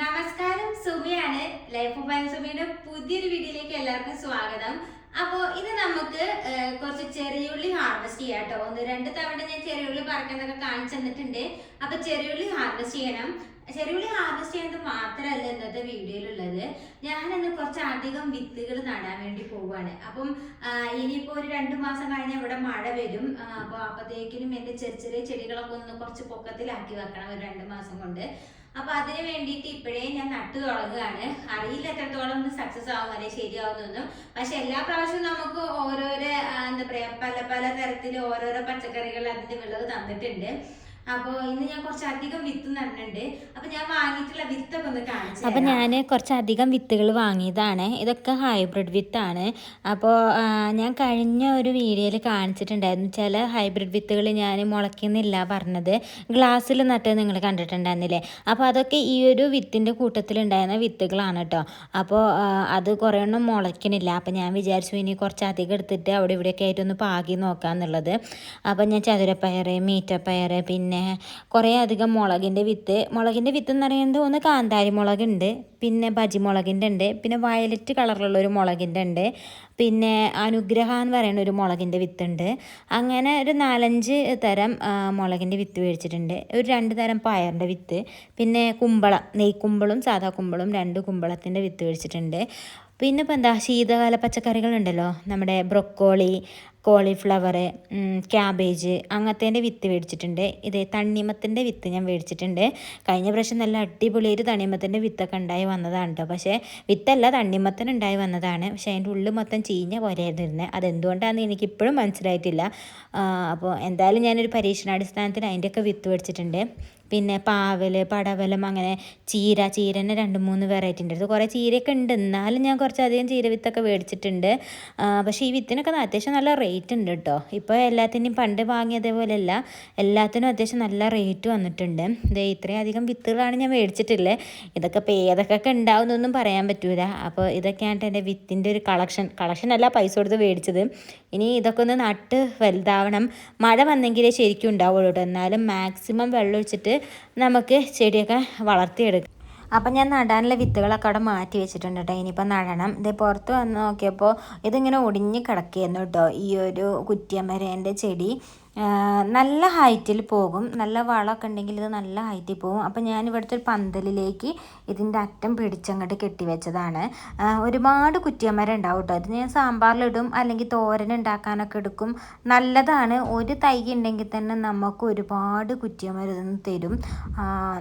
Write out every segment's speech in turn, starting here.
നമസ്കാരം സുമിയാണ്. Life of സുമിയുടെ പുതിയൊരു വീഡിയോയിലേക്ക് എല്ലാവർക്കും സ്വാഗതം. അപ്പോൾ ഇത് നമുക്ക് കുറച്ച് ചെറിയുള്ളി ഹാർവെസ്റ്റ് ചെയ്യാം കേട്ടോ. ഒന്ന് രണ്ട് തവണ ഞാൻ ചെറിയുള്ളി പറക്കുന്നൊക്കെ കാണിച്ചു തന്നിട്ടുണ്ട്. അപ്പൊ ചെറിയുള്ളി ഹാർവെസ്റ്റ് ചെയ്യണം. ചെറിയുള്ളി ഹാർവെസ്റ്റ് ചെയ്യുന്നത് മാത്രമല്ല ഇന്നത്തെ വീഡിയോയിലുള്ളത്. ഞാനിന്ന് കുറച്ച് അധികം വിത്തുകൾ നടാൻ വേണ്ടി പോവുകയാണ്. അപ്പം ഇനിയിപ്പോ ഒരു രണ്ട് മാസം കഴിഞ്ഞാൽ ഇവിടെ മഴ വരും. അപ്പൊ അപ്പത്തേക്കിനും എന്റെ ചെറിയ ചെറിയ ചെടികളൊക്കെ ഒന്ന് കുറച്ച് പൊക്കത്തിലാക്കി വെക്കണം ഒരു രണ്ട് മാസം കൊണ്ട്. അപ്പൊ അതിന് വേണ്ടിയിട്ട് ഇപ്പോഴേ ഞാൻ നട്ടു തുടങ്ങുകയാണ്. അറിയില്ല എത്രത്തോളം സക്സസ് ആവും അല്ലെ ശരിയാവുന്നൊന്നും. പക്ഷെ എല്ലാ പ്രാവശ്യവും നമുക്ക് ഓരോരോ എന്താ പറയാ പല പല തരത്തിൽ ഓരോരോ പച്ചക്കറികൾ അതിന്റെ വിളവ് തന്നിട്ടുണ്ട്. അപ്പോൾ ഇന്ന് ഞാൻ കുറച്ച് അധികം വിത്ത് നടുന്നുണ്ട് അപ്പൊ ഞാൻ വാങ്ങിയിട്ടുള്ള വിത്തൊക്കെ ഒന്ന് കാണിച്ചു അപ്പം ഞാൻ കുറച്ചധികം വിത്തുകൾ വാങ്ങിയതാണ്. ഇതൊക്കെ ഹൈബ്രിഡ് വിത്താണ് അപ്പോ ഞാൻ കഴിഞ്ഞ ഒരു വീഡിയോയിൽ കാണിച്ചിട്ടുണ്ടായിരുന്നു. ചില ഹൈബ്രിഡ് വിത്തുകൾ ഞാൻ മുളയ്ക്കുന്നില്ല പറഞ്ഞത്. ഗ്ലാസ്സിൽ നട്ട് നിങ്ങൾ കണ്ടിട്ടുണ്ടായിരുന്നില്ലേ? അപ്പോൾ അതൊക്കെ ഈ ഒരു വിത്തിന്റെ കൂട്ടത്തിലുണ്ടായിരുന്ന വിത്തുകളാണ് കേട്ടോ അപ്പോൾ അത് കുറേ ഒന്നും മുളയ്ക്കണില്ല അപ്പോൾ ഞാൻ വിചാരിച്ചു ഇനി കുറച്ചധികം എടുത്തിട്ട് അവിടെ ഇവിടെയൊക്കെ ആയിട്ടൊന്ന് പാകി നോക്കാമെന്നുള്ളത് അപ്പോൾ ഞാൻ ചതുരപ്പയർ മീറ്റപ്പയർ പിന്നെ കുറേ അധികം മുളകിന്റെ വിത്ത്. മുളകിന്റെ വിത്ത് എന്ന് പറയുന്നത് ഒന്ന് കാന്താരി മുളകുണ്ട് പിന്നെ ബജി മുളകിന്റെ ഉണ്ട് പിന്നെ വയലറ്റ് കളറിലുള്ള ഒരു മുളകിന്റെ ഉണ്ട് പിന്നെ അനുഗ്രഹ എന്ന് പറയുന്ന ഒരു മുളകിന്റെ വിത്തുണ്ട് അങ്ങനെ ഒരു നാലഞ്ച് തരം മുളകിന്റെ വിത്ത് മേടിച്ചിട്ടുണ്ട്. ഒരു രണ്ട് തരം പയറിന്റെ വിത്ത് പിന്നെ കുമ്പളം നെയ്ക്കുമ്പളും സാധാ കുമ്പളും രണ്ട് കുമ്പളത്തിന്റെ വിത്ത് മേടിച്ചിട്ടുണ്ട്. പിന്നെ ഇപ്പം എന്താ ശീതകാല പച്ചക്കറികളുണ്ടല്ലോ നമ്മുടെ ബ്രൊക്കോളി കോളിഫ്ലവർ ക്യാബേജ് അങ്ങനത്തേന്റെ വിത്ത് മേടിച്ചിട്ടുണ്ട്. ഇതേ തണ്ണിമത്തിന്റെ വിത്ത് ഞാൻ മേടിച്ചിട്ടുണ്ട്. കഴിഞ്ഞ പ്രാവശ്യം നല്ല അടിപൊളിയൊരു തണ്ണിമത്തിന്റെ വിത്തൊക്കെ ഉണ്ടായി വന്നതാണ് കേട്ടോ പക്ഷേ വിത്തല്ല തണ്ണിമത്തൻ ഉണ്ടായി വന്നതാണ്. പക്ഷേ അതിന്റെ ഉള്ളിൽ മൊത്തം ചീഞ്ഞ പോലെയായിരുന്നു ഇരുന്നത് അതെന്തുകൊണ്ടാണെന്ന് എനിക്കിപ്പോഴും മനസ്സിലായിട്ടില്ല. അപ്പോൾ എന്തായാലും ഞാനൊരു പരീക്ഷണാടിസ്ഥാനത്തിൽ അതിന്റെയൊക്കെ വിത്ത് മേടിച്ചിട്ടുണ്ട്. പിന്നെ പാവൽ പടവലം അങ്ങനെ ചീര ചീരനെ രണ്ട് മൂന്ന് വെറൈറ്റി ഉണ്ട്. അടുത്ത് കുറേ ചീരയൊക്കെ ഉണ്ട്. എന്നാലും ഞാൻ കുറച്ചധികം ചീര വിത്തൊക്കെ മേടിച്ചിട്ടുണ്ട്. പക്ഷേ ഈ വിത്തിനൊക്കെ അത്യാവശ്യം നല്ല റേറ്റ് ഉണ്ട് കേട്ടോ ഇപ്പോൾ എല്ലാത്തിനെയും പണ്ട് വാങ്ങിയതേപോലെയല്ല എല്ലാത്തിനും അത്യാവശ്യം നല്ല റേറ്റ് വന്നിട്ടുണ്ട്. ദേ ഇത്രയും അധികം വിത്തുകളാണ് ഞാൻ മേടിച്ചിട്ടില്ലേ ഇതൊക്കെ ഇപ്പോൾ ഏതൊക്കെ ഉണ്ടാവുന്നൊന്നും പറയാൻ പറ്റൂല. അപ്പോൾ ഇതൊക്കെയാണ് എന്റെ വിത്തിന്റെ ഒരു കളക്ഷൻ കളക്ഷൻ അല്ല പൈസ കൊടുത്ത് മേടിച്ചത്. ഇനി ഇതൊക്കെ ഒന്ന് നട്ട് വലുതാവണം. മഴ വന്നെങ്കിലേ ശരിക്കും ഉണ്ടാവുള്ളൂ കേട്ടോ എന്നാലും മാക്സിമം വെള്ളം ഒഴിച്ചിട്ട് നമുക്ക് ചെടിയൊക്കെ വളർത്തിയെടുക്കാം. അപ്പം ഞാൻ നടാനുള്ള വിത്തുകളൊക്കെ അവിടെ മാറ്റി വെച്ചിട്ടുണ്ട് കേട്ടോ. ഇനിയിപ്പോൾ നടണം. ഇത് പുറത്ത് വന്ന് നോക്കിയപ്പോൾ ഇതിങ്ങനെ ഒടിഞ്ഞ് കിടക്കുകയായിരുന്നു കേട്ടോ. ഈ ഒരു കുറ്റിയമരേന്റെ ചെടി. നല്ല ഹൈറ്റിൽ പോകും. നല്ല വളമൊക്കെ ഉണ്ടെങ്കിൽ ഇത് നല്ല ഹൈറ്റിൽ പോകും. അപ്പം ഞാൻ ഇവിടുത്തെ ഒരു പന്തലിലേക്ക് ഇതിന്റെ അറ്റം പിടിച്ചങ്ങോട്ട് കെട്ടിവെച്ചതാണ് ഒരുപാട് കുറ്റിയമരം ഉണ്ടാവും കേട്ടോ ഇത് ഞാൻ സാമ്പാറിലിടും അല്ലെങ്കിൽ തോരൻ ഉണ്ടാക്കാനൊക്കെ എടുക്കും. നല്ലതാണ്. ഒരു തൈ ഉണ്ടെങ്കിൽ തന്നെ നമുക്ക് ഒരുപാട് കുറ്റിയമരം ഇതൊന്ന് തരും.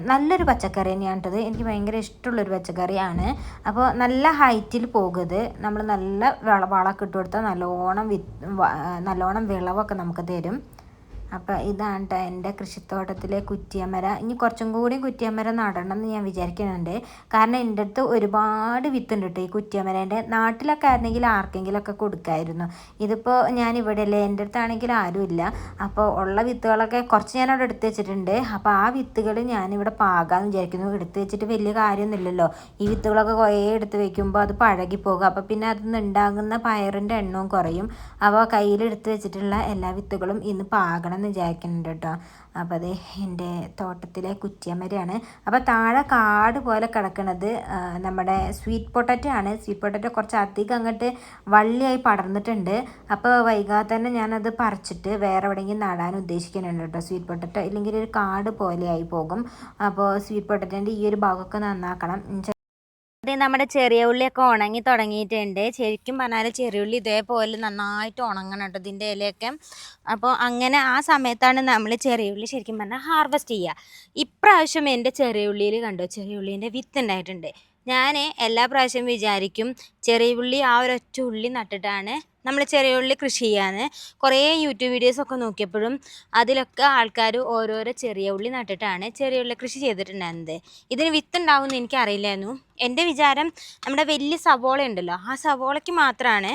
നല്ലൊരു പച്ചക്കറി തന്നെയാണ് കേട്ടത് എനിക്ക് ഭയങ്കര ഇഷ്ടമുള്ളൊരു പച്ചക്കറിയാണ്. അപ്പോൾ നല്ല ഹൈറ്റിൽ പോകുന്നത്. നമ്മൾ നല്ല വള വളമൊക്കെ ഇട്ട് കൊടുത്താൽ നല്ലോണം വ- നല്ലോണം വിളവൊക്കെ നമുക്ക് തരും. അപ്പോൾ ഇതാണ് കേട്ടോ എന്റെ കൃഷിത്തോട്ടത്തിലെ കുറ്റിയമര ഇനി കുറച്ചും കൂടി കുറ്റിയമര നടണം എന്ന് ഞാൻ വിചാരിക്കുന്നുണ്ട് കാരണം എന്റെ അടുത്ത് ഒരുപാട് വിത്തുണ്ട് കേട്ടോ ഈ കുറ്റിയമരേന്റെ നാട്ടിലൊക്കെ ആയിരുന്നെങ്കിൽ ആർക്കെങ്കിലുമൊക്കെ കൊടുക്കായിരുന്നു. ഇതിപ്പോൾ ഞാൻ ഇവിടെ അല്ലേ എന്റെ അടുത്താണെങ്കിൽ ആരുമില്ല അപ്പോൾ ഉള്ള വിത്തുകളൊക്കെ കുറച്ച് ഞാൻ അവിടെ എടുത്ത് വെച്ചിട്ടുണ്ട്. അപ്പോൾ ആ വിത്തുകൾ ഞാനിവിടെ പാകാമെന്ന് വിചാരിക്കുന്നു. എടുത്ത് വെച്ചിട്ട് വലിയ കാര്യമൊന്നുമില്ലല്ലോ. ഈ വിത്തുകളൊക്കെ കുറേ എടുത്ത് വെക്കുമ്പോൾ അത് പഴകി പോകും അപ്പോൾ പിന്നെ അതിൽ നിന്ന് ഉണ്ടാകുന്ന പയറിന്റെ എണ്ണവും കുറയും. അപ്പോൾ കയ്യിലെടുത്ത് വെച്ചിട്ടുള്ള എല്ലാ വിത്തുകളും ഇന്ന് പാകണം എന്ന് വിചാരിക്കുന്നുണ്ട് കേട്ടോ. അപ്പോൾ അത് എന്റെ തോട്ടത്തിലെ കുറ്റിയമരയാണ് അപ്പോൾ താഴെ കാട് പോലെ കിടക്കുന്നത് നമ്മുടെ സ്വീറ്റ് പൊട്ടറ്റോ ആണ്. സ്വീറ്റ് പൊട്ടറ്റോ കുറച്ച് അധികം അങ്ങോട്ട് വള്ളിയായി പടർന്നിട്ടുണ്ട്. അപ്പോൾ വൈകാതെ തന്നെ ഞാനത് പറിച്ചിട്ട് വേറെ എവിടെയെങ്കിലും നടാൻ ഉദ്ദേശിക്കുന്നുണ്ട് കേട്ടോ. സ്വീറ്റ് പൊട്ടറ്റോ ഇല്ലെങ്കിൽ ഒരു കാട് പോലെയായി പോകും. അപ്പോൾ സ്വീറ്റ് പൊട്ടറ്റോന്റെ ഈ ഒരു ഭാഗമൊക്കെ നന്നാക്കണം. ഇത് നമ്മുടെ ചെറിയ ഉള്ളിയൊക്കെ ഉണങ്ങി തുടങ്ങിയിട്ടുണ്ട്. ശരിക്കും പറഞ്ഞാൽ ചെറിയ ഉള്ളി ഇതേപോലെ നന്നായിട്ട് ഉണങ്ങണം കേട്ടോ ഇതിന്റെ ഇലയൊക്കെ. അപ്പോൾ അങ്ങനെ ആ സമയത്താണ് നമ്മൾ ചെറിയ ഉള്ളി ശരിക്കും പറഞ്ഞാൽ ഹാർവെസ്റ്റ് ചെയ്യുക. ഇപ്രാവശ്യം എന്റെ ചെറിയ ഉള്ളിയിൽ കണ്ടോ? ചെറിയ ഉള്ളീന്റെ വിത്ത് ഉണ്ടായിട്ടുണ്ട്. ഞാൻ എല്ലാ പ്രാവശ്യം വിചാരിക്കും ചെറിയ ഉള്ളി ആ ഒരൊറ്റ ഉള്ളി നട്ടിട്ടാണ് നമ്മൾ ചെറിയ ഉള്ളി കൃഷി ചെയ്യാന്ന്. കുറേ യൂട്യൂബ് വീഡിയോസൊക്കെ നോക്കിയപ്പോഴും അതിലൊക്കെ ആൾക്കാർ ഓരോരോ ചെറിയ ഉള്ളി നട്ടിട്ടാണ് ചെറിയ ഉള്ളി കൃഷി ചെയ്തിട്ടുണ്ടായിരുന്നത്. ഇതിന് വിത്ത് ഉണ്ടാവുമെന്ന് എനിക്കറിയില്ലായിരുന്നു. എന്റെ വിചാരം നമ്മുടെ വലിയ സവോള ഉണ്ടല്ലോ ആ സവോളയ്ക്ക് മാത്രമാണ്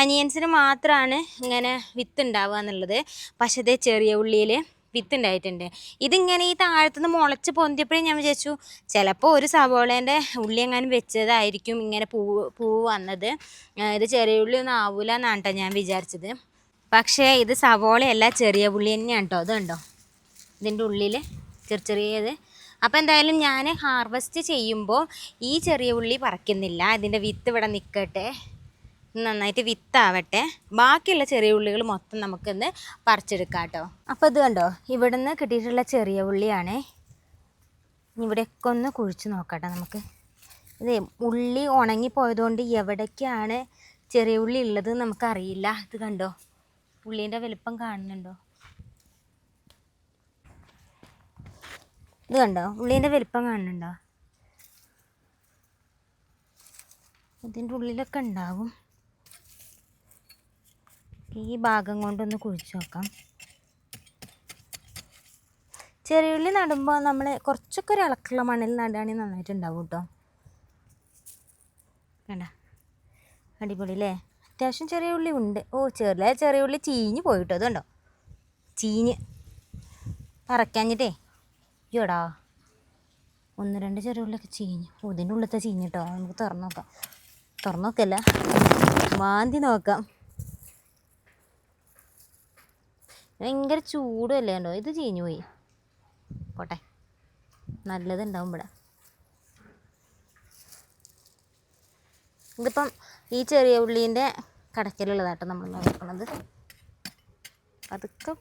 അനിയൻസിന് മാത്രമാണ് ഇങ്ങനെ വിത്ത് ഉണ്ടാവുക എന്നുള്ളത്. പക്ഷേ ചെറിയ ഉള്ളിയിൽ വിത്ത് ഉണ്ടായിട്ടുണ്ട് ഇതിങ്ങനെ ഈ താഴത്തുനിന്ന് മുളച്ച് പൊന്തിയപ്പോഴേ ഞാൻ വിചാരിച്ചു ചിലപ്പോൾ ഒരു സവോളേന്റെ ഉള്ളി എങ്ങാനും വെച്ചതായിരിക്കും ഇങ്ങനെ പൂ പൂവ് വന്നത്. ഇത് ചെറിയ ഉള്ളി ഒന്നും ആവൂല എന്നാണ് ഞാൻ വിചാരിച്ചത്. പക്ഷേ ഇത് സവോളയല്ല ചെറിയ ഉള്ളി തന്നെയാണ് കേട്ടോ. അതുണ്ടോ ഇതിന്റെ ഉള്ളിൽ ചെറിയ ചെറിയത്. അപ്പോൾ എന്തായാലും ഞാൻ ഹാർവെസ്റ്റ് ചെയ്യുമ്പോൾ ഈ ചെറിയ ഉള്ളി പറിക്കുന്നില്ല. ഇതിന്റെ വിത്ത് ഇവിടെ നിൽക്കട്ടെ നന്നായിട്ട് വിത്താവട്ടെ. ബാക്കിയുള്ള ചെറിയ ഉള്ളികൾ മൊത്തം നമുക്കൊന്ന് പറിച്ചെടുക്കാം കേട്ടോ അപ്പോൾ ഇത് കണ്ടോ ഇവിടെ നിന്ന് കിട്ടിയിട്ടുള്ള ചെറിയ ഉള്ളിയാണ്. ഇവിടെയൊക്കെ ഒന്ന് കുഴിച്ച് നോക്കട്ടെ നമുക്ക്. ഇതേ ഉള്ളി ഉണങ്ങിപ്പോയതുകൊണ്ട് എവിടേക്കാണ് ചെറിയ ഉള്ളി ഉള്ളത് നമുക്കറിയില്ല. ഇത് കണ്ടോ ഉള്ളീന്റെ വലുപ്പം കാണുന്നുണ്ടോ? ഇത് കണ്ടോ ഉള്ളീന്റെ വലുപ്പം കാണുന്നുണ്ടോ? ഇതിന്റെ ഉള്ളിലൊക്കെ ഉണ്ടാവും. ഈ ഭാഗം കൊണ്ടൊന്ന് കുഴിച്ച് നോക്കാം ചെറിയുള്ളി നടുമ്പോൾ നമ്മൾ കുറച്ചൊക്കെ ഒരു ഇളക്കുള്ള മണ്ണിൽ നടുകയാണെങ്കിൽ നന്നായിട്ടുണ്ടാവും കേട്ടോ വേണ്ട അടിപൊളി അല്ലേ അത്യാവശ്യം ചെറിയ ഉള്ളി ഉണ്ട്. ഓ ചെറിയ ചെറിയ ഉള്ളി ചീഞ്ഞ് പോയിട്ടോ. അതുണ്ടോ ചീഞ്ഞ് പറക്കാഞ്ഞിട്ടേ. അയ്യോടാ ഒന്ന് രണ്ട് ചെറിയ ഉള്ളിയൊക്കെ ചീഞ്ഞു. ഓ ഇതിന്റെ ഉള്ളിലത്തെ ചീഞ്ഞിട്ടോ നമുക്ക് തുറന്നു നോക്കാം. തുറന്നു നോക്കല്ല? മാന്തി നോക്കാം. ഭയങ്കര ചൂടല്ലേ കണ്ടോ? ഇത് ചീഞ്ഞു പോയി. പോട്ടെ. നല്ലതുണ്ടാവും ഇവിടെ ഇതിപ്പം ഈ ചെറിയ ഉള്ളീന്റെ കടക്കലുള്ളതാട്ടോ നമ്മൾ നോക്കണത് അതൊക്കെ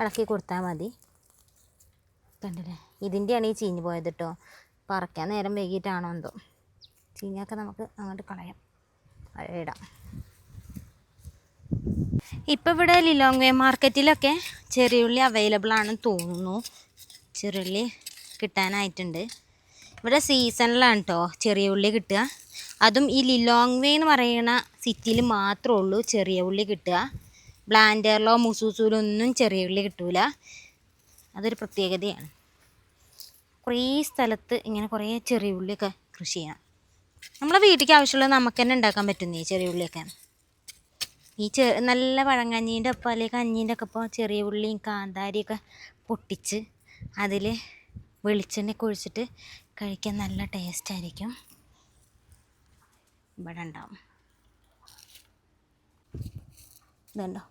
ഇളക്കി കൊടുത്താൽ മതി. കണ്ടില്ലേ? ഇതിന്റെയാണ് ഈ ചീഞ്ഞ് പോയത് കേട്ടോ പറക്കാൻ നേരം വൈകിട്ടാണോ എന്തോ. ചീഞ്ഞൊക്കെ നമുക്ക് അങ്ങോട്ട് കളയാം. ഇടാം. ഇപ്പം ഇവിടെ ലിലോങ് വേ മാർക്കറ്റിലൊക്കെ ചെറിയുള്ളി അവൈലബിൾ ആണെന്ന് തോന്നുന്നു. ചെറിയുള്ളി കിട്ടാനായിട്ടുണ്ട്. ഇവിടെ സീസണിലാണ് കേട്ടോ ചെറിയ ഉള്ളി കിട്ടുക. അതും ഈ ലിലോങ് വേ എന്ന് പറയുന്ന സിറ്റിയിൽ മാത്രമേ ഉള്ളൂ ചെറിയ ഉള്ളി കിട്ടുക. ബ്ലാൻഡറിലോ മുസൂസൂലോ ഒന്നും ചെറിയ ഉള്ളി കിട്ടൂല. അതൊരു പ്രത്യേകതയാണ്. കുറേ സ്ഥലത്ത് ഇങ്ങനെ കുറേ ചെറിയ ഉള്ളിയൊക്കെ കൃഷി ചെയ്യാം. നമ്മളെ വീട്ടിലേക്ക് ആവശ്യമുള്ളത് നമുക്ക് തന്നെ ഉണ്ടാക്കാൻ പറ്റുന്നേ ചെറിയ ഉള്ളിയൊക്കെ. ഈ ചെ നല്ല പഴങ്കഞ്ഞീന്റെ ഒപ്പം അല്ലെങ്കിൽ കഞ്ഞീന്റെ ഒക്കെ ഒപ്പം ചെറിയ ഉള്ളിയും കാന്താരിയൊക്കെ പൊട്ടിച്ച് അതിൽ വെളിച്ചെണ്ണയൊക്കെ ഒഴിച്ചിട്ട് കഴിക്കാൻ നല്ല ടേസ്റ്റ് ആയിരിക്കും. ഇവിടെ ഉണ്ടാവും. ഇതുണ്ടോ?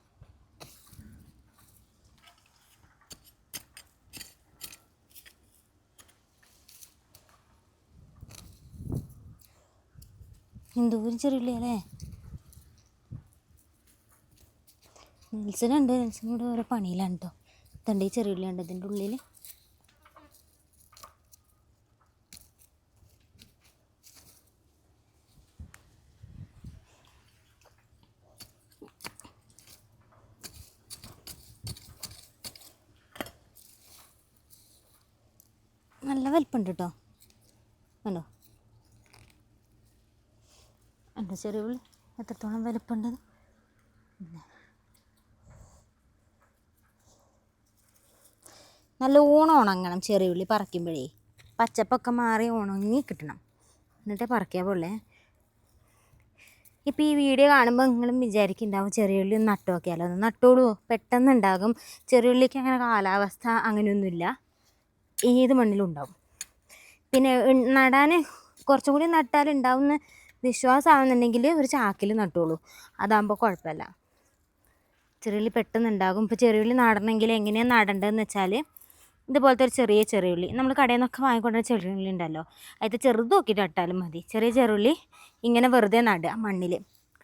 എന്തോരം ചെറിയുള്ളി അല്ലേ നെൽസനുണ്ട്. നെൽസൺ കൂടെ ഓരോ പണിയിലാണ് കേട്ടോ തണ്ടി ഈ ചെറിയ ഉണ്ട് ഇതിന്റെ ഉള്ളിൽ നല്ല വലിപ്പുണ്ട് കേട്ടോ കണ്ടോ? എന്റെ ചെറിയ ഉള്ളി? എത്രത്തോളം വലിപ്പമുണ്ടത് നല്ലോണം ഉണങ്ങണം ചെറിയ ഉള്ളി പറിക്കുമ്പോഴേ. പച്ചപ്പൊക്കെ മാറി ഉണങ്ങി കിട്ടണം. എന്നിട്ടേ പറിക്കാൻ പോളേ ഇപ്പോൾ ഈ വീഡിയോ കാണുമ്പോൾ നിങ്ങളും വിചാരിക്കുന്നുണ്ടാവും ചെറിയ ഉള്ളി ഒന്ന് നട്ടു നോക്കിയാലോ? നട്ടോളൂ. പെട്ടെന്ന് ഉണ്ടാകും ചെറിയ ഉള്ളിക്ക് അങ്ങനെ കാലാവസ്ഥ അങ്ങനെയൊന്നുമില്ല. ഏത് മണ്ണിലും ഉണ്ടാവും. പിന്നെ നടാൻ കുറച്ചും കൂടി നട്ടാൽ ഉണ്ടാവുമെന്ന് വിശ്വാസമാവുന്നുണ്ടെങ്കിൽ ഒരു ചാക്കിൽ നട്ടോളൂ. അതാകുമ്പോൾ കുഴപ്പമില്ല. ചെറിയ ഉള്ളി പെട്ടെന്ന് ഉണ്ടാകും ഇപ്പോൾ ചെറിയുള്ളി നടണമെങ്കിൽ എങ്ങനെയാണ് നടേണ്ടതെന്ന് വെച്ചാൽ ഇതുപോലത്തെ ഒരു ചെറിയ ചെറിയുള്ളി. നമ്മൾ കടയിൽ നിന്നൊക്കെ വാങ്ങിക്കൊണ്ട ചെറിയുള്ളി ഉണ്ടല്ലോ അതിൽ ചെറുത് നോക്കിയിട്ട് നട്ടാലും മതി. ചെറിയ ചെറുള്ളി ഇങ്ങനെ വെറുതെ നടുക മണ്ണിൽ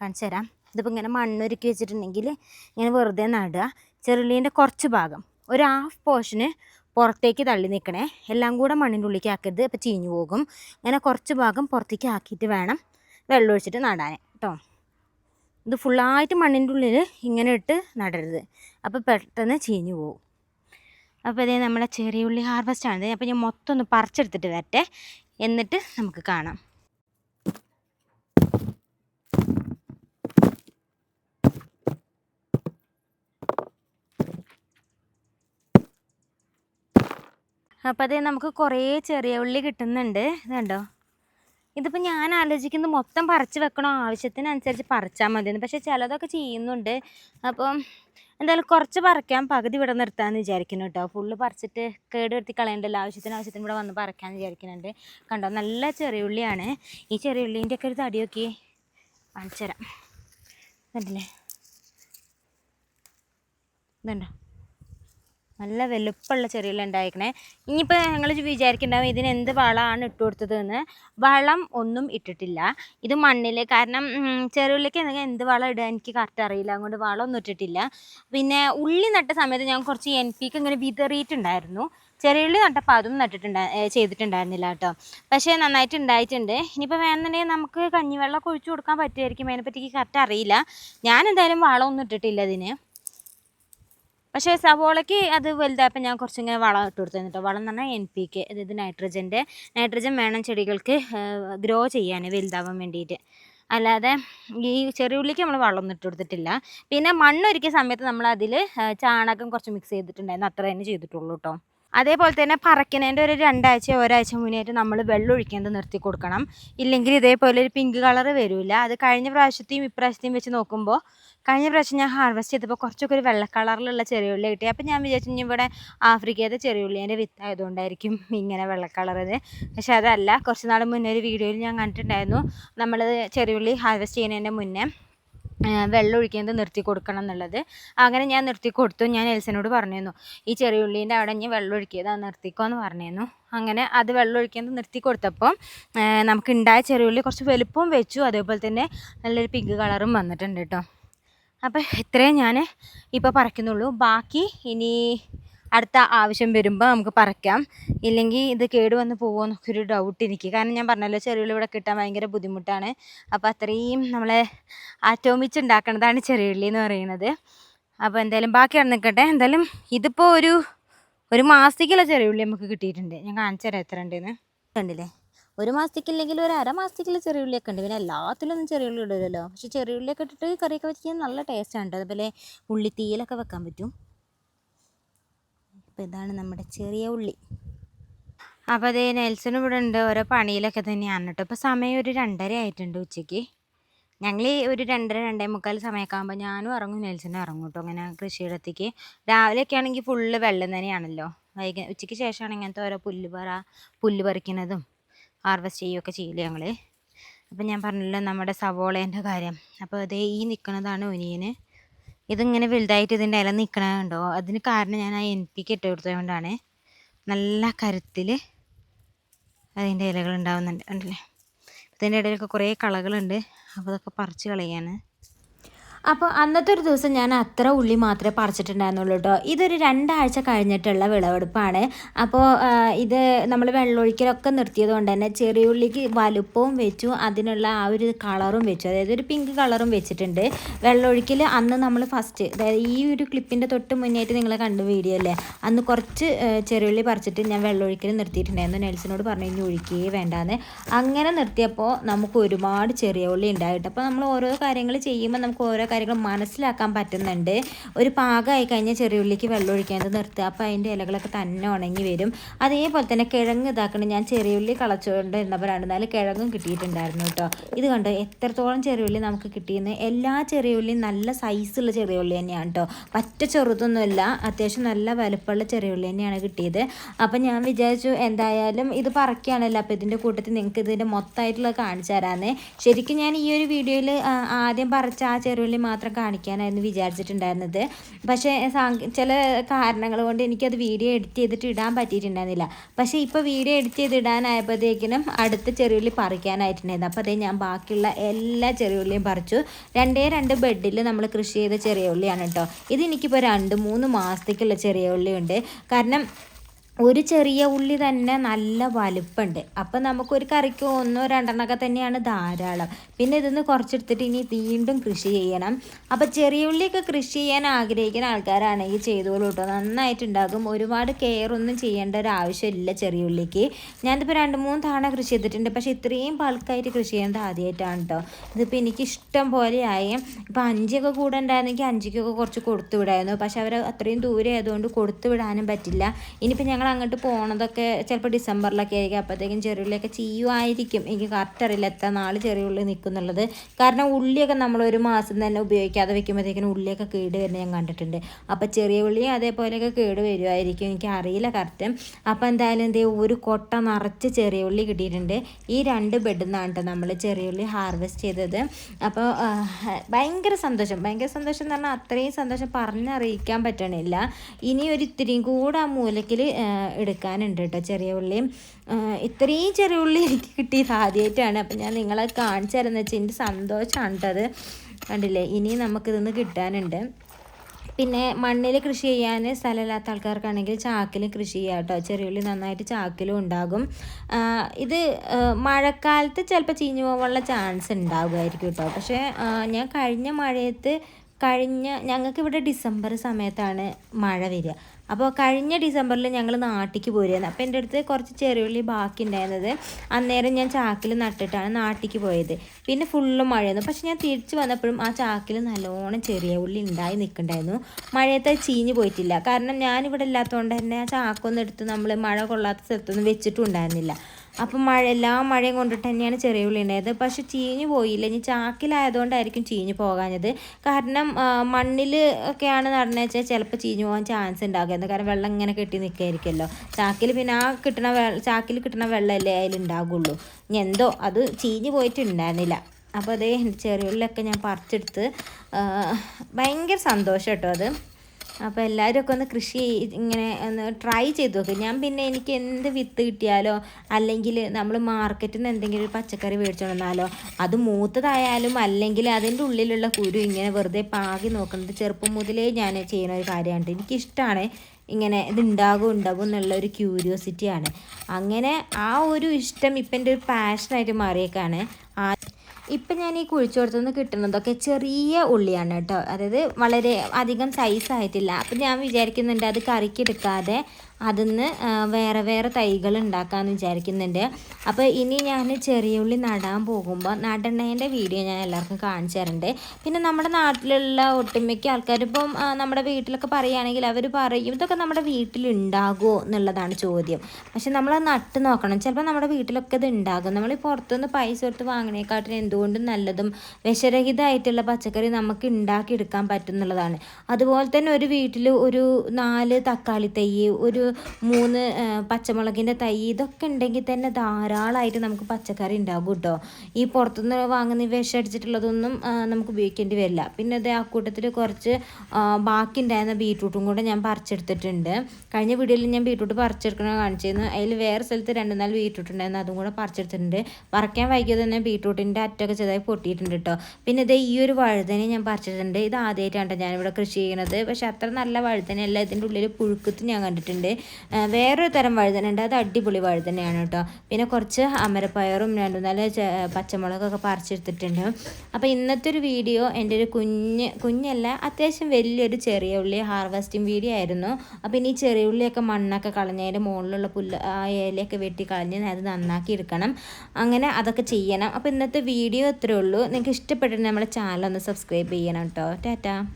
കാണിച്ചു തരാം. ഇതിപ്പോൾ ഇങ്ങനെ മണ്ണൊരുക്കി വെച്ചിട്ടുണ്ടെങ്കിൽ ഇങ്ങനെ വെറുതെ നടുക. ചെറുള്ളീന്റെ കുറച്ച് ഭാഗം. ഒരു ഹാഫ് പോർഷന് പുറത്തേക്ക് തള്ളി നിൽക്കണേ എല്ലാം കൂടെ മണ്ണിന്റെ ഉള്ളിലേക്ക് ആക്കരുത്. അപ്പോൾ ചീഞ്ഞു പോകും. അങ്ങനെ കുറച്ച് ഭാഗം പുറത്തേക്ക് ആക്കിയിട്ട് വേണം വെള്ളം ഒഴിച്ചിട്ട് നടാൻ കേട്ടോ ഇത് ഫുള്ളായിട്ട് മണ്ണിന്റെ ഉള്ളിൽ ഇങ്ങനെ ഇട്ട് നടരുത്. അപ്പോൾ പെട്ടെന്ന് ചീഞ്ഞു പോകും. അപ്പോൾ ഇതേ നമ്മളെ ചെറിയ ഉള്ളി ഹാർവസ്റ്റ് ആണ്. അപ്പോൾ ഞാൻ മൊത്തം ഒന്ന് പറിച്ചെടുത്തിട്ട് വരട്ടെ. എന്നിട്ട് നമുക്ക് കാണാം. അപ്പോൾ അതേ നമുക്ക് കുറേ ചെറിയ ഉള്ളി കിട്ടുന്നുണ്ട്. ഇതുണ്ടോ? ഇതിപ്പോൾ ഞാൻ ആലോചിക്കുന്നത് മൊത്തം പറിച്ച് വെക്കണോ? ആവശ്യത്തിനനുസരിച്ച് പറിച്ചാൽ മതിയെന്ന്. പക്ഷേ ചിലതൊക്കെ ചെയ്യുന്നുണ്ട്. അപ്പം എന്തായാലും കുറച്ച് പറിക്കാൻ പകുതി ഇവിടെ നിർത്താമെന്ന് വിചാരിക്കുന്നു കേട്ടോ ഫുള്ള് പറിച്ചിട്ട് കേട് വരുത്തി കളയണ്ടല്ലോ. ആവശ്യത്തിന് ആവശ്യത്തിന് ഇവിടെ വന്ന് പറിക്കാമെന്ന് വിചാരിക്കുന്നുണ്ട്. കണ്ടോ? നല്ല ചെറിയ ഉള്ളിയാണ്. ഈ ചെറിയ ഉള്ളീന്റെ ഒക്കെ ഒരു തടിയൊക്കെ കാണിച്ചു തരാം കണ്ടില്ലേ ഇതുണ്ടോ? നല്ല വലുപ്പമുള്ള ചെറിയുള്ള ഉണ്ടായിരിക്കണേ ഇനിയിപ്പോൾ ഞങ്ങൾ വിചാരിക്കുന്നുണ്ടാവും ഇതിന് എന്ത് വളമാണ് ഇട്ട് കൊടുത്തത് എന്ന് വളം ഒന്നും ഇട്ടിട്ടില്ല. ഇത് മണ്ണിൽ കാരണം ചെറുള്ളിക്ക് എന്തെങ്കിലും എന്ത് വളം ഇടുക എനിക്ക് കറക്റ്റ് അറിയില്ല. അതുകൊണ്ട് വളമൊന്നും ഇട്ടിട്ടില്ല. പിന്നെ ഉള്ളി നട്ട സമയത്ത് ഞാൻ കുറച്ച് എൻ പിക്ക് ഇങ്ങനെ വിതറിയിട്ടുണ്ടായിരുന്നു. ചെറിയുള്ളി നട്ടപ്പോൾ അതും നട്ടിട്ടുണ്ടാ ചെയ്തിട്ടുണ്ടായിരുന്നില്ല കേട്ടോ. പക്ഷേ നന്നായിട്ട് ഉണ്ടായിട്ടുണ്ട്. ഇനിയിപ്പോൾ വേണമെന്നുണ്ടെങ്കിൽ നമുക്ക് കഞ്ഞിവെള്ളമൊക്കെ ഒഴിച്ചു കൊടുക്കാൻ പറ്റുമായിരിക്കും. അതിനെപ്പറ്റി കറക്റ്റ് അറിയില്ല. ഞാൻ എന്തായാലും വളമൊന്നും ഇട്ടിട്ടില്ല ഇതിന്. പക്ഷേ സവോളയ്ക്ക് അത് വലുതായപ്പോൾ ഞാൻ കുറച്ചിങ്ങനെ വളം ഇട്ട് കൊടുത്തു കേട്ടോ വളം എന്ന് പറഞ്ഞാൽ എൻ പി കെ അതായത് നൈട്രജന്റെ നൈട്രജൻ വേണം ചെടികൾക്ക് ഗ്രോ ചെയ്യാൻ വലുതാവാൻ വേണ്ടിയിട്ട്. അല്ലാതെ ഈ ചെറിയ ഉള്ളിക്ക് നമ്മൾ വളമൊന്നും ഇട്ട് കൊടുത്തിട്ടില്ല. പിന്നെ മണ്ണൊരുക്കിയ സമയത്ത് നമ്മൾ അതിൽ ചാണകം കുറച്ച് മിക്സ് ചെയ്തിട്ടുണ്ടായിരുന്നു. അത്ര തന്നെ ചെയ്തിട്ടുള്ളൂ കേട്ടോ അതേപോലെ തന്നെ പറക്കുന്നതിന്റെ ഒരു രണ്ടാഴ്ച ഒരാഴ്ച മുന്നേറ്റ് നമ്മൾ വെള്ളം ഒഴിക്കേണ്ടത് നിർത്തി കൊടുക്കണം. ഇല്ലെങ്കിൽ ഇതേപോലെ ഒരു പിങ്ക് കളർ വരില്ല അത് കഴിഞ്ഞ പ്രാവശ്യത്തെയും ഇപ്രാവശ്യത്തെയും വെച്ച് നോക്കുമ്പോൾ കഴിഞ്ഞ പ്രാവശ്യം ഞാൻ ഹാർവെസ്റ്റ് ചെയ്തപ്പോൾ കുറച്ചൊക്കെ ഒരു വെള്ള കളറിലുള്ള ചെറിയുള്ളി കിട്ടി. അപ്പോൾ ഞാൻ വിചാരിച്ചു ഇനി ഇവിടെ ആഫ്രിക്കയിലെ ചെറിയുള്ളീന്റെ വിത്തായതുകൊണ്ടായിരിക്കും ഇങ്ങനെ വെള്ള കളറത് പക്ഷെ അതല്ല കുറച്ച് നാൾ മുന്നേ ഒരു വീഡിയോയിൽ ഞാൻ കണ്ടിട്ടുണ്ടായിരുന്നു. നമ്മൾ ചെറിയുള്ളി ഹാർവെസ്റ്റ് ചെയ്യുന്നതിന്റെ മുന്നേ വെള്ളം ഒഴിക്കുന്നത് നിർത്തി കൊടുക്കണം എന്നുള്ളത്. അങ്ങനെ ഞാൻ നിർത്തി കൊടുത്തു. ഞാൻ എൽസനോട് പറഞ്ഞിരുന്നു ഈ ചെറിയുള്ളീന്റെ അവിടെ ഞാൻ വെള്ളം ഒഴിക്കിയത് അത് നിർത്തിക്കോ എന്ന് പറഞ്ഞിരുന്നു. അങ്ങനെ അത് വെള്ളം ഒഴിക്കുന്നത് നിർത്തി കൊടുത്തപ്പോൾ നമുക്ക് ഉണ്ടായ ചെറിയുള്ളി കുറച്ച് വലുപ്പവും വെച്ചു. അതേപോലെ തന്നെ നല്ലൊരു പിങ്ക് കളറും വന്നിട്ടുണ്ട് കേട്ടോ. അപ്പോൾ ഇത്രയും ഞാൻ ഇപ്പോൾ പറിക്കുന്നുള്ളൂ ബാക്കി ഇനി അടുത്ത ആവശ്യം വരുമ്പോൾ നമുക്ക് പറിക്കാം. ഇല്ലെങ്കിൽ ഇത് കേടുവന്ന് പോകുമോ എന്നൊക്കെ ഒരു ഡൗട്ട് എനിക്ക്. കാരണം ഞാൻ പറഞ്ഞല്ലോ ചെറിയുള്ളി ഇവിടെ കിട്ടാൻ ഭയങ്കര ബുദ്ധിമുട്ടാണ്. അപ്പോൾ അത്രയും നമ്മളെ ആറ്റോമിച്ച് ഉണ്ടാക്കുന്നതാണ് ചെറിയുള്ളി എന്ന് പറയുന്നത്. അപ്പോൾ എന്തായാലും ബാക്കി നിൽക്കട്ടെ. എന്തായാലും ഇതിപ്പോൾ ഒരു ഒരു മാസത്തേക്കുള്ള ചെറിയുള്ളി നമുക്ക് കിട്ടിയിട്ടുണ്ട്. ഞാൻ കാണിച്ചു തരാം എത്ര ഉണ്ടെന്ന്. കണ്ടില്ലേ? ഒരു മാസത്തേക്കില്ലെങ്കിൽ ഒരു അര മാസത്തേക്കുള്ള ചെറിയുള്ളിയൊക്കെ ഉണ്ട്. പിന്നെ എല്ലാത്തിലൊന്നും ചെറിയുള്ളി ഇടില്ലല്ലോ പക്ഷേ ചെറിയുള്ളിയൊക്കെ ഇട്ടിട്ട് കറിയൊക്കെ വെച്ച് നല്ല ടേസ്റ്റാണ് അതുപോലെ ഉള്ളിത്തീയിലൊക്കെ വെക്കാൻ പറ്റും. അപ്പോൾ ഇതാണ് നമ്മുടെ ചെറിയ ഉള്ളി. അപ്പോൾ അതേ നെൽസൺ ഇവിടെ ഉണ്ട്. ഓരോ പണിയിലൊക്കെ തന്നെയാണ് കേട്ടോ. ഇപ്പോൾ സമയം ഒരു രണ്ടര ആയിട്ടുണ്ട് ഉച്ചയ്ക്ക്. ഞങ്ങൾ ഒരു രണ്ടര രണ്ടേ മുക്കാൽ സമയമൊക്കെ ആകുമ്പോൾ ഞാനും ഇറങ്ങും നെൽസനും ഇറങ്ങും കേട്ടോ അങ്ങനെ കൃഷിയിടത്തേക്ക്. രാവിലെയൊക്കെ ആണെങ്കിൽ ഫുള്ള് വെള്ളം തന്നെയാണല്ലോ. വൈകി ഉച്ചയ്ക്ക് ശേഷമാണ് ഇങ്ങനത്തെ ഓരോ പുല്ല് പറ പുല്ല് പറിക്കുന്നതും ഹാർവെസ്റ്റ് ചെയ്യുകയൊക്കെ ചെയ്യില്ല ഞങ്ങൾ അപ്പം ഞാൻ പറഞ്ഞല്ലോ നമ്മുടെ സവോളേന്റെ കാര്യം. അപ്പോൾ അതേ ഈ നിൽക്കുന്നതാണ് ഒനിയന്. ഇതിങ്ങനെ വലുതായിട്ട് ഇതിന്റെ ഇല നിൽക്കണുണ്ടോ അതിന് കാരണം ഞാൻ ആ എൻ പിക്ക് ഇട്ട് കൊടുത്തതുകൊണ്ടാണ് നല്ല കരുത്തിൽ അതിന്റെ ഇലകൾ ഉണ്ടാവുന്നുണ്ട്. ഉണ്ടല്ലേ ഇതിന്റെ ഇടയിലൊക്കെ കുറേ കളകളുണ്ട്. അപ്പോൾ അതൊക്കെ പറിച്ച് കളയാണ്. അപ്പോൾ അന്നത്തെ ഒരു ദിവസം ഞാൻ അത്ര ഉള്ളി മാത്രമേ പറിച്ചിട്ടുണ്ടായിരുന്നുള്ളൂ കേട്ടോ ഇതൊരു രണ്ടാഴ്ച കഴിഞ്ഞിട്ടുള്ള വിളവെടുപ്പാണ്. അപ്പോൾ ഇത് നമ്മൾ വെള്ളമൊഴിക്കലൊക്കെ നിർത്തിയത് കൊണ്ട് തന്നെ ചെറിയ ഉള്ളിക്ക് വലുപ്പവും വെച്ചു അതിനുള്ള ആ ഒരു കളറും വെച്ചു. അതായത് ഒരു പിങ്ക് കളറും വെച്ചിട്ടുണ്ട്. വെള്ളമൊഴിക്കൽ അന്ന് നമ്മൾ ഫസ്റ്റ് അതായത് ഈ ഒരു ക്ലിപ്പിന്റെ തൊട്ട് മുന്നേറ്റ് നിങ്ങൾ കണ്ട വീഡിയോ അല്ലേ? അന്ന് കുറച്ച് ചെറിയ ഉള്ളി പറിച്ചിട്ട് ഞാൻ വെള്ളമൊഴിക്കൽ നിർത്തിയിട്ടുണ്ടായിരുന്നു. നെൽസിനോട് പറഞ്ഞു ഇനി ഒഴിക്കുകയേ വേണ്ടാന്ന്. അങ്ങനെ നിർത്തിയപ്പോൾ നമുക്ക് ഒരുപാട് ചെറിയ ഉള്ളി ഉണ്ടായിട്ട് അപ്പോൾ നമ്മൾ ഓരോ കാര്യങ്ങൾ ചെയ്യുമ്പോൾ നമുക്ക് ഓരോ കാര്യങ്ങൾ മനസ്സിലാക്കാൻ പറ്റുന്നുണ്ട്. ഒരു പാകമായി കഴിഞ്ഞാൽ ചെറിയ ഉള്ളിക്ക് വെള്ളം ഒഴിക്കാതെ നിർത്തുക. അപ്പോൾ അതിന്റെ ഇലകളൊക്കെ തന്നെ ഉണങ്ങി വരും. അതേപോലെ തന്നെ കിഴങ്ങ് ഇതാക്കണം ഞാൻ ചെറിയ ഉള്ളി കളച്ചുകൊണ്ട് ഇരുന്നപ്പോൾ രണ്ട് നാല് കിഴങ്ങും കിട്ടിയിട്ടുണ്ടായിരുന്നു കേട്ടോ. ഇത് കണ്ടോ? എത്രത്തോളം ചെറിയ ഉള്ളി നമുക്ക് കിട്ടിയെന്ന്. എല്ലാ ചെറിയ ഉള്ളിയും നല്ല സൈസുള്ള ചെറിയ ഉള്ളി തന്നെയാണ് കേട്ടോ. പറ്റ ചെറുതൊന്നുമില്ല. അത്യാവശ്യം നല്ല വലുപ്പമുള്ള ചെറിയ ഉള്ളി തന്നെയാണ് കിട്ടിയത്. അപ്പം ഞാൻ വിചാരിച്ചു എന്തായാലും ഇത് പറക്കുകയാണല്ലോ. അപ്പോൾ ഇതിന്റെ കൂട്ടത്തിൽ നിങ്ങൾക്ക് ഇതിന്റെ മൊത്തമായിട്ടുള്ള കാണിച്ചു തരാമെന്ന്. ശരിക്കും ഞാൻ ഈ ഒരു വീഡിയോയിൽ ആദ്യം പറിച്ച ആ ചെറുള്ളി മാത്രം കാണിക്കാനായിരുന്നു വിചാരിച്ചിട്ടുണ്ടായിരുന്നത്. പക്ഷേ ചില കാരണങ്ങൾ കൊണ്ട് എനിക്കത് വീഡിയോ എഡിറ്റ് ചെയ്തിട്ട് ഇടാൻ പറ്റിയിട്ടുണ്ടായിരുന്നില്ല. പക്ഷേ ഇപ്പോൾ വീഡിയോ എഡിറ്റ് ചെയ്ത് ഇടാനായപ്പോഴത്തേക്കിനും അടുത്ത ചെറിയുള്ളി പറിക്കാനായിട്ടുണ്ടായിരുന്നു. അപ്പോൾ അതേ ഞാൻ ബാക്കിയുള്ള എല്ലാ ചെറിയുള്ളിയും പറിച്ചു. രണ്ടേ രണ്ട് ബെഡിൽ നമ്മൾ കൃഷി ചെയ്ത ചെറിയ ഉള്ളിയാണ് കേട്ടോ. ഇത് എനിക്കിപ്പോൾ രണ്ട് മൂന്ന് മാസത്തേക്കുള്ള ചെറിയ ഉള്ളിയുണ്ട്. കാരണം ഒരു ചെറിയ ഉള്ളി തന്നെ നല്ല വലുപ്പമുണ്ട് അപ്പം നമുക്കൊരു കറിക്ക് ഒന്നോ രണ്ടെണ്ണമൊക്കെ തന്നെയാണ് ധാരാളം. പിന്നെ ഇതിന്ന് കുറച്ചെടുത്തിട്ട് ഇനി വീണ്ടും കൃഷി ചെയ്യണം. അപ്പം ചെറിയ ഉള്ളിയൊക്കെ കൃഷി ചെയ്യാൻ ആഗ്രഹിക്കുന്ന ആൾക്കാരാണെങ്കിൽ ചെയ്തോളൂ കേട്ടോ നന്നായിട്ടുണ്ടാകും. ഒരുപാട് കെയർ ഒന്നും ചെയ്യേണ്ട ഒരു ആവശ്യമില്ല ചെറിയ ഉള്ളിക്ക്. ഞാനിപ്പോൾ രണ്ട് മൂന്ന് തവണ കൃഷി ചെയ്തിട്ടുണ്ട്. പക്ഷേ ഇത്രയും ബൾക്കായിട്ട് കൃഷി ചെയ്യുന്നത് ആദ്യമായിട്ടാണ് കേട്ടോ ഇതിപ്പോൾ എനിക്ക് ഇഷ്ടം പോലെയായി. ഇപ്പോൾ അഞ്ചൊക്കെ കൂടെ ഉണ്ടായിരുന്നെങ്കിൽ അഞ്ചിക്കൊക്കെ കുറച്ച് കൊടുത്തു വിടായിരുന്നു. പക്ഷേ അവർ അത്രയും ദൂരെ ആയതുകൊണ്ട് കൊടുത്തു വിടാനും പറ്റില്ല. ഇനിയിപ്പോൾ ഞങ്ങൾ അങ്ങോട്ട് പോണതൊക്കെ ചിലപ്പോൾ ഡിസംബറിലൊക്കെ ആയിരിക്കും. അപ്പോഴത്തേക്കും ചെറിയുള്ളിയൊക്കെ ചെയ്യുമായിരിക്കും എനിക്ക് കറക്റ്റ് അറിയില്ല എത്ര നാൾ ചെറിയുള്ളി നിൽക്കുന്നുള്ളത് കാരണം ഉള്ളിയൊക്കെ നമ്മൾ ഒരു മാസം തന്നെ ഉപയോഗിക്കാതെ വെക്കുമ്പോഴത്തേക്കിനും ഉള്ളിയൊക്കെ കേട് വരുന്നത് ഞാൻ കണ്ടിട്ടുണ്ട്. അപ്പോൾ ചെറിയ ഉള്ളിയും അതേപോലെയൊക്കെ കേട് വരുമായിരിക്കും എനിക്ക് അറിയില്ല കറക്റ്റ് അപ്പോൾ എന്തായാലും എന്തേ ഒരു കൊട്ട നിറച്ച് ചെറിയ ഉള്ളി കിട്ടിയിട്ടുണ്ട്. ഈ രണ്ട് ബെഡിൽ നിന്നാണ് കേട്ടോ നമ്മൾ ചെറിയ ഉള്ളി ഹാർവെസ്റ്റ് ചെയ്തത്. അപ്പോൾ ഭയങ്കര സന്തോഷം. ഭയങ്കര സന്തോഷം എന്ന് പറഞ്ഞാൽ അത്രയും സന്തോഷം പറഞ്ഞറിയിക്കാൻ പറ്റണില്ല. ഇനി ഒരു ഇത്തിരിയും കൂടെ ആ മൂലക്കിൽ എടുക്കാനുണ്ട് കേട്ടോ ചെറിയ ഉള്ളിയും. ഇത്രയും ചെറിയ ഉള്ളി എനിക്ക് കിട്ടിയത് ആദ്യമായിട്ടാണ് അപ്പം ഞാൻ നിങ്ങളെ കാണിച്ചു തരുന്ന വെച്ചാൽ എന്റെ സന്തോഷമാണ് അത്. കണ്ടില്ലേ? ഇനി നമുക്കിതൊന്ന് കിട്ടാനുണ്ട്. പിന്നെ മണ്ണിൽ കൃഷി ചെയ്യാൻ സ്ഥലമില്ലാത്ത ആൾക്കാർക്കാണെങ്കിൽ ചാക്കിൽ കൃഷി ചെയ്യാം കേട്ടോ ചെറിയുള്ളി നന്നായിട്ട് ചാക്കിലും ഉണ്ടാകും. ഇത് മഴക്കാലത്ത് ചിലപ്പോൾ ചീഞ്ഞു പോകാനുള്ള ചാൻസ് ഉണ്ടാകുമായിരിക്കും കേട്ടോ പക്ഷേ ഞാൻ കഴിഞ്ഞ മഴയത്ത് കഴിഞ്ഞ ഞങ്ങൾക്ക് ഇവിടെ ഡിസംബർ സമയത്താണ് മഴ വരിക. അപ്പോൾ കഴിഞ്ഞ ഡിസംബറിൽ ഞങ്ങൾ നാട്ടിക്ക് പോരുന്നത് അപ്പോൾ എന്റെ അടുത്ത് കുറച്ച് ചെറിയുള്ളി ബാക്കി ഉണ്ടായിരുന്നത്. അന്നേരം ഞാൻ ചാക്കിൽ നട്ടിട്ടാണ് നാട്ടിക്ക് പോയത്. പിന്നെ ഫുള്ള് മഴയായിരുന്നു. പക്ഷെ ഞാൻ തിരിച്ചു വന്നപ്പോഴും ആ ചാക്കിൽ നല്ലോണം ചെറിയ ഉള്ളി ഉണ്ടായി നിൽക്കണ്ടായിരുന്നു മഴയത്ത് ചീഞ്ഞു പോയിട്ടില്ല. കാരണം ഞാനിവിടെ ഇല്ലാത്തതുകൊണ്ട് തന്നെ ആ ചാക്കൊന്നും എടുത്ത് നമ്മൾ മഴ കൊള്ളാത്ത സ്ഥലത്തൊന്നും വെച്ചിട്ടും ഉണ്ടായിരുന്നില്ല. അപ്പം മഴ എല്ലാ മഴയും കൊണ്ടിട്ട് തന്നെയാണ് ചെറിയ ഉള്ളി ഉണ്ടായത്. പക്ഷെ ചീഞ്ഞു പോയില്ല. ഇനി ചാക്കിലായതുകൊണ്ടായിരിക്കും ചീഞ്ഞു പോകാഞ്ഞത്. കാരണം മണ്ണിൽ ഒക്കെയാണ് നടന്നത് വെച്ചാൽ ചിലപ്പോൾ ചീഞ്ഞു പോകാൻ ചാൻസ് ഉണ്ടാകുന്നത് കാരണം വെള്ളം ഇങ്ങനെ കെട്ടി നിൽക്കായിരിക്കുമല്ലോ. ചാക്കിൽ പിന്നെ ആ കിട്ടണ ചാക്കിൽ കിട്ടണ വെള്ളമല്ലേ അതിൽ ഉണ്ടാകുള്ളൂ ഇനി എന്തോ അത് ചീഞ്ഞു പോയിട്ടുണ്ടായിരുന്നില്ല. അപ്പോൾ അതേ ചെറിയ ഉള്ളിലൊക്കെ ഞാൻ പറിച്ചെടുത്ത് ഭയങ്കര സന്തോഷം കേട്ടോ അത്. അപ്പോൾ എല്ലാവരും ഒന്ന് കൃഷി ഇങ്ങനെ ഒന്ന് ട്രൈ ചെയ്ത് നോക്കും. ഞാൻ പിന്നെ എനിക്ക് എന്ത് വിത്ത് കിട്ടിയാലോ അല്ലെങ്കിൽ നമ്മൾ മാർക്കറ്റിൽ നിന്ന് എന്തെങ്കിലും ഒരു പച്ചക്കറി മേടിച്ചു വന്നാലോ അത് മൂത്തതായാലും അല്ലെങ്കിൽ അതിന്റെ ഉള്ളിലുള്ള കുരു ഇങ്ങനെ വെറുതെ പാകി നോക്കുന്നത് ചെറുപ്പം മുതലേ ഞാൻ ചെയ്യുന്ന ഒരു കാര്യമാണ്. എനിക്കിഷ്ടമാണ് ഇങ്ങനെ ഇത് ഉണ്ടാകും ഉണ്ടാകും എന്നുള്ള ഒരു ക്യൂരിയോസിറ്റിയാണ് അങ്ങനെ ആ ഒരു ഇഷ്ടം ഇപ്പം എന്റെ ഒരു പാഷനായിട്ട് മാറിയേക്കാണ്. ഇപ്പം ഞാൻ ഈ കുഴിച്ചോടത്തുനിന്ന് കിട്ടുന്നതൊക്കെ ചെറിയ ഉള്ളിയാണ് കേട്ടോ. അതായത് വളരെ അധികം സൈസ് ആയിട്ടില്ല. അപ്പം ഞാൻ വിചാരിക്കുന്നുണ്ട് അത് കറിക്കെടുക്കാതെ അതിന്ന് വേറെ വേറെ തൈകൾ ഉണ്ടാക്കാമെന്ന് വിചാരിക്കുന്നുണ്ട്. അപ്പോൾ ഇനി ഞാൻ ചെറിയ ഉള്ളി നടാൻ പോകുമ്പോൾ നടണേന്റെ വീഡിയോ ഞാൻ എല്ലാവർക്കും കാണിച്ചു തരണ്ട്. പിന്നെ നമ്മുടെ നാട്ടിലുള്ള ഒട്ടുമിക്ക ആൾക്കാരിപ്പം നമ്മുടെ വീട്ടിലൊക്കെ പറയുകയാണെങ്കിൽ അവർ പറയും ഇതൊക്കെ നമ്മുടെ വീട്ടിലുണ്ടാകുമോ എന്നുള്ളതാണ് ചോദ്യം. പക്ഷെ നമ്മൾ നട്ട് നോക്കണം. ചിലപ്പോൾ നമ്മുടെ വീട്ടിലൊക്കെ ഇത് ഉണ്ടാകും. നമ്മൾ ഈ പുറത്തുനിന്ന് പൈസ കൊടുത്ത് വാങ്ങണേക്കാട്ടിന് എന്തുകൊണ്ടും നല്ലതും വിഷരഹിതമായിട്ടുള്ള പച്ചക്കറി നമുക്ക് ഉണ്ടാക്കിയെടുക്കാൻ പറ്റും എന്നുള്ളതാണ്. അതുപോലെ തന്നെ ഒരു വീട്ടിൽ ഒരു നാല് തക്കാളി തൈ ഒരു മൂന്ന് പച്ചമുളകിന്റെ തൈ ഇതൊക്കെ ഉണ്ടെങ്കിൽ തന്നെ ധാരാളമായിട്ട് നമുക്ക് പച്ചക്കറി ഉണ്ടാകും കേട്ടോ. ഈ പുറത്തുനിന്ന് വാങ്ങുന്ന ഈ വിഷം അടിച്ചിട്ടുള്ളതൊന്നും നമുക്ക് ഉപയോഗിക്കേണ്ടി വരില്ല. പിന്നെ അത് ആ കൂട്ടത്തിൽ കുറച്ച് ബാക്കി ഉണ്ടായിരുന്ന ബീട്രൂട്ടും കൂടെ ഞാൻ പറിച്ചെടുത്തിട്ടുണ്ട്. കഴിഞ്ഞ വീഡിയോയിൽ ഞാൻ ബീട്രൂട്ട് പറിച്ചെടുക്കണ കാണിച്ചിരുന്നു. അതിൽ വേറെ സ്ഥലത്ത് രണ്ട് നാല് ബീട്രൂട്ട് ഉണ്ടായിരുന്നു. അതും കൂടെ പറിച്ചെടുത്തിട്ടുണ്ട്. പറിക്കാൻ വൈകിയത് തന്നെ ബീട്രൂട്ടിന്റെ അറ്റൊക്കെ ചെറുതായി പൊട്ടിയിട്ടുണ്ട് കേട്ടോ. പിന്നെ ഇത് ഈ ഒരു വഴുതന ഞാൻ പറിച്ചിട്ടുണ്ട്. ഇത് ആദ്യമായിട്ടാണ് ട്ടോ ഞാനിവിടെ കൃഷി ചെയ്യണത് പക്ഷെ അത്ര നല്ല വഴുതനയല്ല. ഇതിന്റെ ഉള്ളിൽ പുഴുക്കത്ത് ഞാൻ കണ്ടിട്ടുണ്ട്. വേറൊരു തരം വഴുതനുണ്ട് അത് അടിപൊളി വഴുതനയാണ് കേട്ടോ. പിന്നെ കുറച്ച് അമരപ്പയറും രണ്ടു നാല് ചെ- പച്ചമുളകൊക്കെ പറിച്ചെടുത്തിട്ടുണ്ട്. അപ്പോൾ ഇന്നത്തെ ഒരു വീഡിയോ എന്റെ ഒരു കുഞ്ഞ് കുഞ്ഞല്ല അത്യാവശ്യം വലിയൊരു ചെറിയ ഉള്ളി ഹാർവെസ്റ്റിംഗ് വീഡിയോ ആയിരുന്നു. അപ്പോൾ ഇനി ചെറിയ ഉള്ളിയൊക്കെ മണ്ണൊക്കെ കളഞ്ഞ് അതിന്റെ മുകളിലുള്ള പുല്ല് ആ ഇലയൊക്കെ വെട്ടി കളഞ്ഞ് അത് നന്നാക്കി എടുക്കണം. അങ്ങനെ അതൊക്കെ ചെയ്യണം. അപ്പോൾ ഇന്നത്തെ വീഡിയോ അത്രേ ഉള്ളൂ. നിങ്ങൾക്ക് ഇഷ്ടപ്പെട്ടിട്ടുണ്ടെങ്കിൽ നമ്മുടെ ചാനൽ ഒന്ന് സബ്സ്ക്രൈബ് ചെയ്യണം കേട്ടോ. ടാറ്റാ.